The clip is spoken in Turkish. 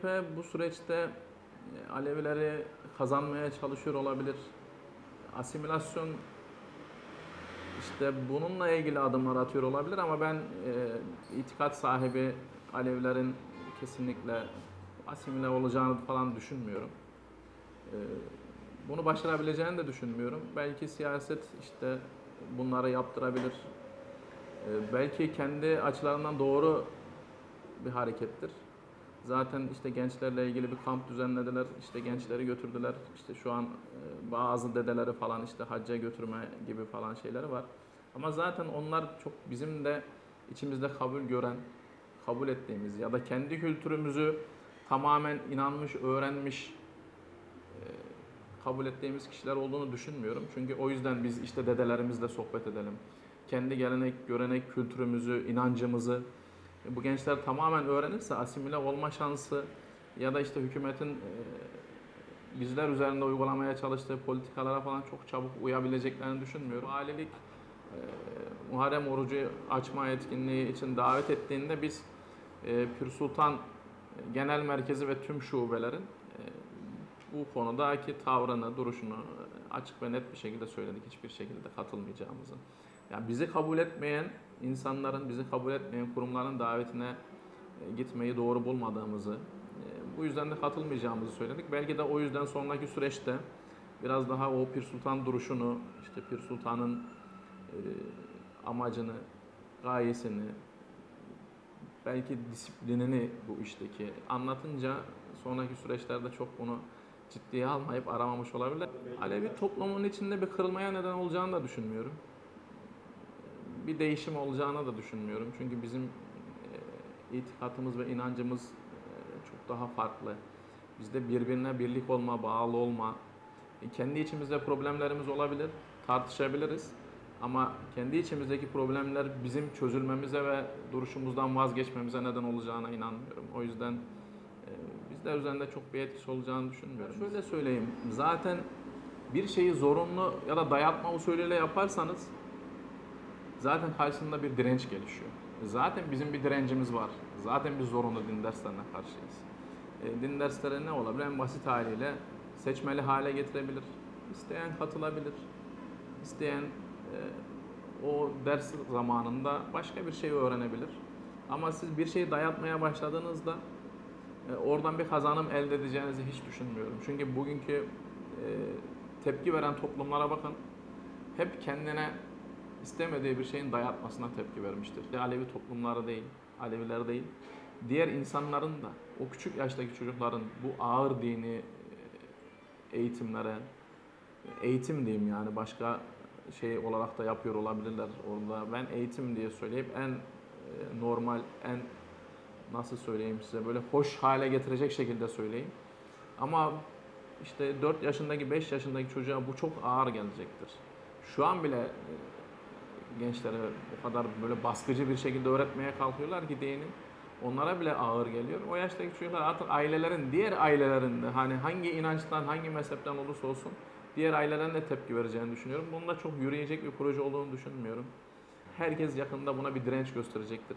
cephe bu süreçte e, Alevileri kazanmaya çalışıyor olabilir. Asimilasyon işte bununla ilgili adımlar atıyor olabilir ama ben e, itikat sahibi Alevilerin kesinlikle asimile olacağını falan düşünmüyorum. E, bunu başarabileceğini de düşünmüyorum. Belki siyaset işte bunları yaptırabilir. E, belki kendi açılarından doğru bir harekettir. Zaten işte gençlerle ilgili bir kamp düzenlediler. İşte gençleri götürdüler. İşte şu an e, bazı dedeleri falan işte hacca götürme gibi falan şeyleri var. Ama zaten onlar çok bizim de içimizde kabul gören, kabul ettiğimiz ya da kendi kültürümüzü tamamen inanmış, öğrenmiş, e, kabul ettiğimiz kişiler olduğunu düşünmüyorum. Çünkü o yüzden biz işte dedelerimizle sohbet edelim. Kendi gelenek, görenek, kültürümüzü, inancımızı bu gençler tamamen öğrenirse asimile olma şansı ya da işte hükümetin e, bizler üzerinde uygulamaya çalıştığı politikalara falan çok çabuk uyabileceklerini düşünmüyorum. Valilik e, Muharrem orucu açma etkinliği için davet ettiğinde biz e, Pür Sultan Genel Merkezi ve tüm şubelerin e, bu konudaki tavrını, duruşunu açık ve net bir şekilde söyledik. Hiçbir şekilde katılmayacağımızı. Yani bizi kabul etmeyen insanların, bizi kabul etmeyen kurumların davetine e, gitmeyi doğru bulmadığımızı, e, bu yüzden de katılmayacağımızı söyledik. Belki de o yüzden sonraki süreçte biraz daha o Pir Sultan duruşunu, işte Pir Sultan'ın e, amacını, gayesini, belki disiplinini bu işteki anlatınca sonraki süreçlerde çok bunu ciddiye almayıp aramamış olabilirler. Alevi toplumun içinde bir kırılmaya neden olacağını da düşünmüyorum bir değişim olacağını da düşünmüyorum. Çünkü bizim e, itikatımız ve inancımız e, çok daha farklı. Bizde birbirine birlik olma, bağlı olma, e, kendi içimizde problemlerimiz olabilir, tartışabiliriz. Ama kendi içimizdeki problemler bizim çözülmemize ve duruşumuzdan vazgeçmemize neden olacağına inanmıyorum. O yüzden e, bizler üzerinde çok bir etkisi olacağını düşünmüyorum. Şöyle söyleyeyim, zaten bir şeyi zorunlu ya da dayatma usulüyle yaparsanız zaten karşısında bir direnç gelişiyor. Zaten bizim bir direncimiz var. Zaten biz zorunlu din derslerine karşıyız. E, din dersleri ne olabilir? En basit haliyle seçmeli hale getirebilir. İsteyen katılabilir. İsteyen e, o ders zamanında başka bir şey öğrenebilir. Ama siz bir şeyi dayatmaya başladığınızda e, oradan bir kazanım elde edeceğinizi hiç düşünmüyorum. Çünkü bugünkü e, tepki veren toplumlara bakın. Hep kendine istemediği bir şeyin dayatmasına tepki vermiştir. Alevi toplumları değil, Aleviler değil, diğer insanların da o küçük yaştaki çocukların bu ağır dini e, eğitimlere, eğitim diyeyim yani başka şey olarak da yapıyor olabilirler orada. Ben eğitim diye söyleyip en e, normal, en nasıl söyleyeyim size böyle hoş hale getirecek şekilde söyleyeyim. Ama işte 4 yaşındaki 5 yaşındaki çocuğa bu çok ağır gelecektir. Şu an bile e, gençlere o kadar böyle baskıcı bir şekilde öğretmeye kalkıyorlar ki dini onlara bile ağır geliyor. O yaştaki çocuklar artık ailelerin, diğer ailelerin de hani hangi inançtan, hangi mezhepten olursa olsun diğer ailelerin de tepki vereceğini düşünüyorum. Bunun da çok yürüyecek bir proje olduğunu düşünmüyorum. Herkes yakında buna bir direnç gösterecektir.